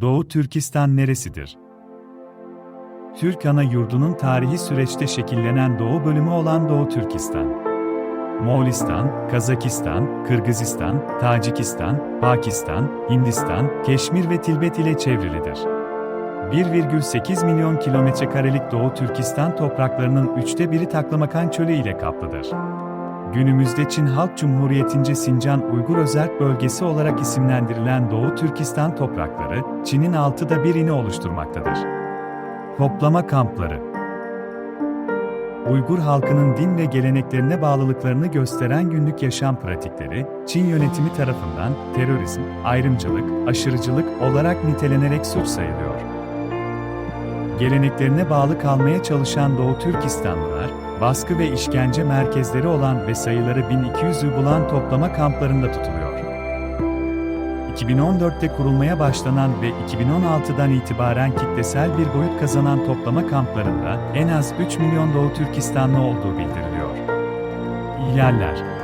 Doğu Türkistan neresidir? Türk ana yurdunun tarihi süreçte şekillenen doğu bölümü olan Doğu Türkistan. Moğolistan, Kazakistan, Kırgızistan, Tacikistan, Pakistan, Hindistan, Keşmir ve Tilbet ile çevrilidir. 1,8 milyon kilometre karelik Doğu Türkistan topraklarının üçte biri Taklamakan Çölü ile kaplıdır. Günümüzde Çin Halk Cumhuriyeti'nce Sincan Uygur Özerk Bölgesi olarak isimlendirilen Doğu Türkistan toprakları, Çin'in altıda birini oluşturmaktadır. Toplama kampları Uygur halkının din ve geleneklerine bağlılıklarını gösteren günlük yaşam pratikleri, Çin yönetimi tarafından terörizm, ayrımcılık, aşırıcılık olarak nitelenerek suç sayılıyor. Geleneklerine bağlı kalmaya çalışan Doğu Türkistanlılar, baskı ve işkence merkezleri olan ve sayıları 1200'ü bulan toplama kamplarında tutuluyor. 2014'te kurulmaya başlanan ve 2016'dan itibaren kitlesel bir boyut kazanan toplama kamplarında en az 3 milyon Doğu Türkistanlı olduğu bildiriliyor. İhlaller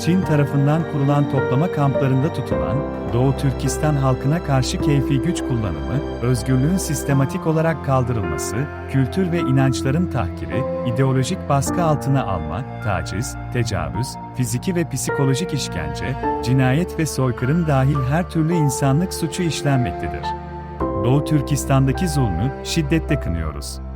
Çin tarafından kurulan toplama kamplarında tutulan, Doğu Türkistan halkına karşı keyfi güç kullanımı, özgürlüğün sistematik olarak kaldırılması, kültür ve inançların tahkiri, ideolojik baskı altına alma, taciz, tecavüz, fiziki ve psikolojik işkence, cinayet ve soykırım dahil her türlü insanlık suçu işlenmektedir. Doğu Türkistan'daki zulmü şiddetle kınıyoruz.